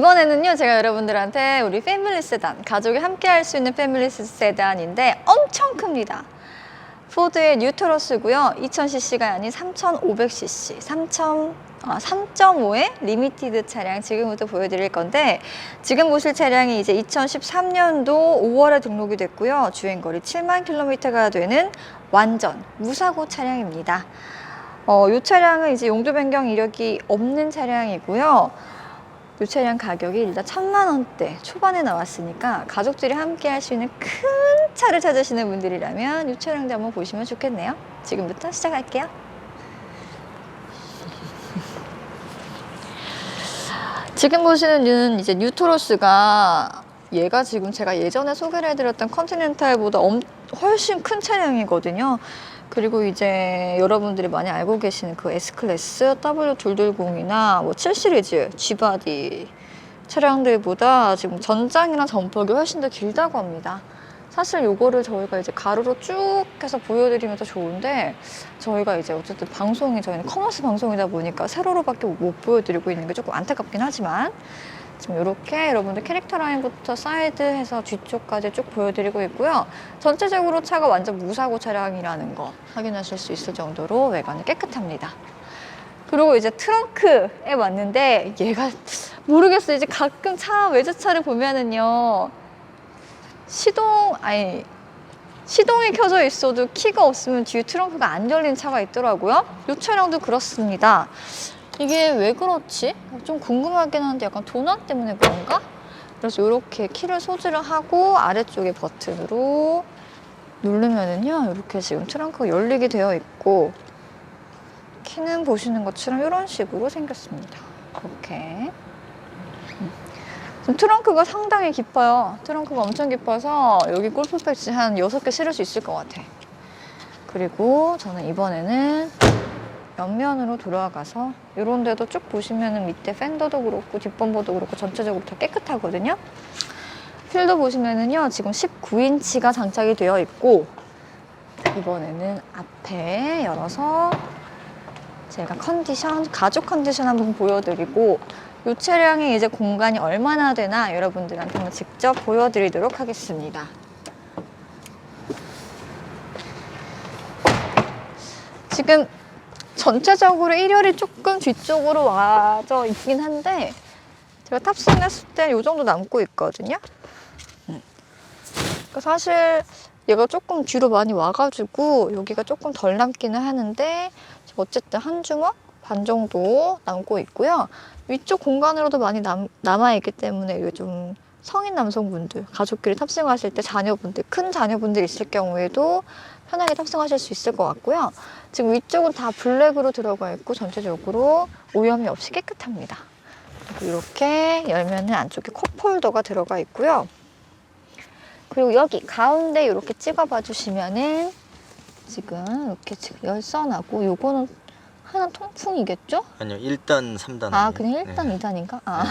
이번에는요, 제가 여러분들한테 우리 패밀리 세단, 가족이 함께 할 수 있는 패밀리 세단인데 엄청 큽니다. 포드의 뉴트러스고요. 2000cc가 아닌 3500cc, 3000, 아, 3.5의 리미티드 차량 지금부터 보여드릴 건데 지금 보실 차량이 이제 2013년도 5월에 등록이 됐고요. 주행거리 7만 킬로미터가 되는 완전 무사고 차량입니다. 어, 이 차량은 이제 용도 변경 이력이 없는 차량이고요. 이 차량 가격이 일단 천만 원대 초반에 나왔으니까 가족들이 함께 할 수 있는 큰 차를 찾으시는 분들이라면 이 차량도 한번 보시면 좋겠네요. 지금부터 시작할게요. 지금 보시는 뉴는 이제 뉴트로스가 얘가 지금 제가 예전에 소개를 해드렸던 컨티넨탈보다 엄, 훨씬 큰 차량이거든요. 그리고 이제 여러분들이 많이 알고 계시는 그 S클래스, W220이나 뭐 7시리즈, G바디 차량들보다 지금 전장이나 전폭이 훨씬 더 길다고 합니다. 사실 요거를 저희가 이제 가로로 쭉 해서 보여드리면 더 좋은데 저희가 이제 어쨌든 방송이 저희는 커머스 방송이다 보니까 세로로밖에 못 보여드리고 있는 게 조금 안타깝긴 하지만 지금 이렇게 여러분들 캐릭터 라인부터 사이드해서 뒤쪽까지 쭉 보여드리고 있고요. 전체적으로 차가 완전 무사고 차량이라는 거 확인하실 수 있을 정도로 외관이 깨끗합니다. 그리고 이제 트렁크에 왔는데 얘가 모르겠어요. 이제 가끔 차 외제차를 보면은요. 시동 아니 시동이 켜져 있어도 키가 없으면 뒤에 트렁크가 안 열린 차가 있더라고요. 이 차량도 그렇습니다. 이게 왜 그렇지? 좀 궁금하긴 한데 약간 도난 때문에 그런가? 그래서 이렇게 키를 소지를 하고 아래쪽에 버튼으로 누르면은요 이렇게 지금 트렁크가 열리게 되어 있고 키는 보시는 것처럼 이런 식으로 생겼습니다. 이렇게 음. 지금 트렁크가 상당히 깊어요. 트렁크가 엄청 깊어서 여기 골프백 한 6개 실을 수 있을 것 같아. 그리고 저는 이번에는 옆면으로 돌아가서 이런 데도 쭉 보시면은 밑에 팬더도 그렇고 뒷범버도 그렇고 전체적으로 다 깨끗하거든요. 휠도 보시면은요 지금 19인치가 장착이 되어 있고 이번에는 앞에 열어서 제가 컨디션 가죽 컨디션 한번 보여드리고 이 차량이 이제 공간이 얼마나 되나 여러분들한테 한번 직접 보여드리도록 하겠습니다. 지금 전체적으로 1열이 조금 뒤쪽으로 와져 있긴 한데 제가 탑승했을 때 이 정도 남고 있거든요. 음. 그러니까 사실 얘가 조금 뒤로 많이 와가지고 여기가 조금 덜 남기는 하는데 어쨌든 한 주먹 반 정도 남고 있고요. 위쪽 공간으로도 많이 남, 남아있기 때문에 좀 성인 남성분들, 가족끼리 탑승하실 때 자녀분들, 큰 자녀분들 있을 경우에도 편하게 탑승하실 수 있을 것 같고요. 지금 위쪽은 다 블랙으로 들어가 있고 전체적으로 오염이 없이 깨끗합니다. 그리고 이렇게 열면은 안쪽에 컵홀더가 들어가 있고요. 그리고 여기 가운데 이렇게 찍어봐 주시면은 지금 이렇게 지금 열선하고 요거는 하나 통풍이겠죠? 아니요 1단 3단 아 그냥 1단, 네. 2단인가? 아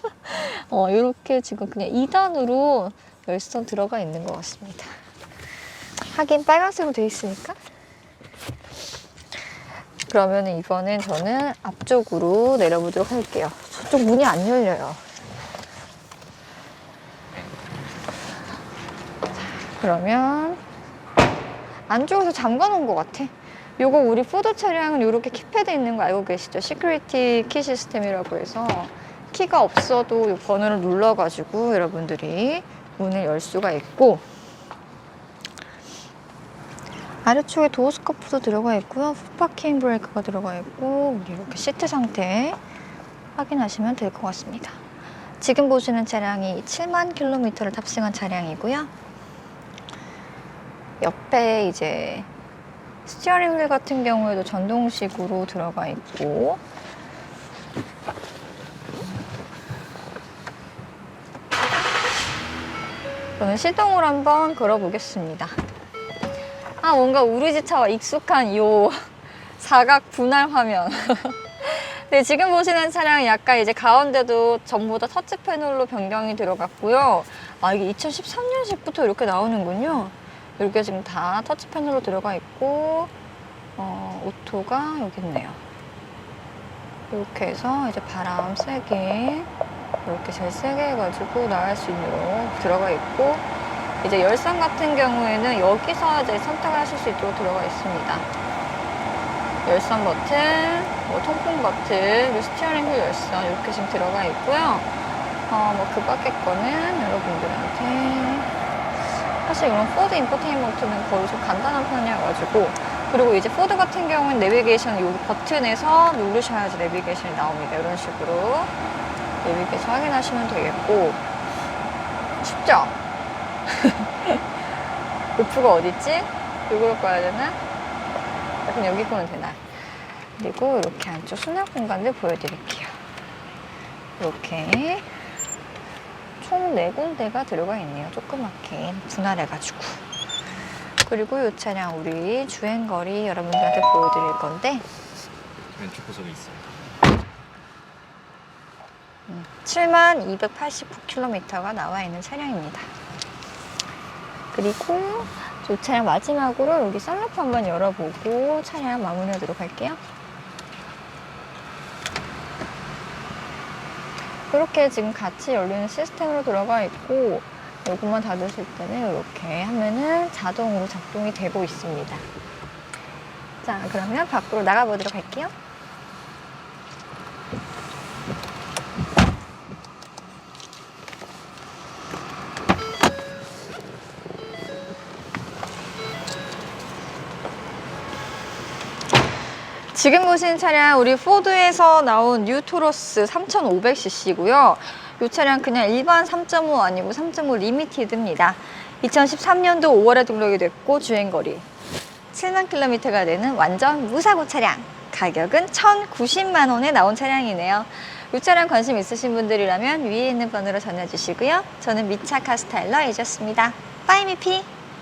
어, 이렇게 지금 그냥 2단으로 열선 들어가 있는 것 같습니다. 하긴 빨간색으로 돼 있으니까. 그러면 이번엔 저는 앞쪽으로 내려보도록 할게요. 저쪽 문이 안 열려요. 그러면 안쪽에서 잠가 놓은 것 같아. 요거 우리 포드 차량은 이렇게 키패드 있는 거 알고 계시죠? 시큐리티 키 시스템이라고 해서 키가 없어도 이 번호를 눌러가지고 여러분들이 문을 열 수가 있고 아래쪽에 도어 스커프도 들어가 있고요. 풋파킹 브레이크가 들어가 있고 이렇게 시트 상태 확인하시면 될 것 같습니다. 지금 보시는 차량이 7만 킬로미터를 탑승한 차량이고요. 옆에 이제 스티어링 휠 같은 경우에도 전동식으로 들어가 있고 저는 시동을 한번 걸어보겠습니다. 아 뭔가 우리 집 차와 익숙한 이 사각 분할 화면. 네, 지금 보시는 차량이 약간 이제 가운데도 전부 다 터치 패널로 변경이 들어갔고요. 아 이게 2013년식부터 이렇게 나오는군요. 이렇게 지금 다 터치 패널로 들어가 있고 어, 오토가 여기 있네요. 이렇게 해서 이제 바람 세게 이렇게 제일 세게 해가지고 나갈 수 있도록 들어가 있고 이제 열선 같은 경우에는 여기서 이제 선택을 하실 수 있도록 들어가 있습니다. 열선 버튼, 뭐 통풍 버튼, 그리고 스티어링 휠 열선 이렇게 지금 들어가 있고요. 어, 뭐 그 밖에 거는 여러분들한테 사실 이런 포드 인포테인먼트는 거의 좀 간단한 편이어가지고 그리고 이제 포드 같은 경우는 내비게이션 여기 버튼에서 누르셔야지 내비게이션이 나옵니다. 이런 식으로 내비게이션 확인하시면 되겠고 쉽죠? 우프가 어딨지? 이걸로 꺼야 되나? 약간 여기 끄면 되나? 그리고 이렇게 안쪽 수납 공간들 보여드릴게요. 이렇게 총네 군데가 들어가 있네요. 조그맣게 분할해가지고. 그리고 이 차량 우리 주행거리 여러분들한테 보여드릴 건데 왼쪽 구석에 있어요. 7289km가 나와 있는 차량입니다. 그리고 저 차량 마지막으로 여기 썬루프 한번 열어보고 차량 마무리하도록 할게요. 이렇게 지금 같이 열리는 시스템으로 들어가 있고 요것만 닫으실 때는 이렇게 하면은 자동으로 작동이 되고 있습니다. 자, 그러면 밖으로 나가보도록 할게요. 지금 보신 차량 우리 포드에서 나온 뉴토로스 3500cc고요. 이 차량 그냥 일반 3.5 아니고 3.5 리미티드입니다. 2013년도 5월에 등록이 됐고 주행거리 7만 킬로미터가 되는 완전 무사고 차량. 가격은 1,090만 원에 나온 차량이네요. 이 차량 관심 있으신 분들이라면 위에 있는 번호로 전화 주시고요. 저는 미차 카스타일러 이졌습니다. 빠이미피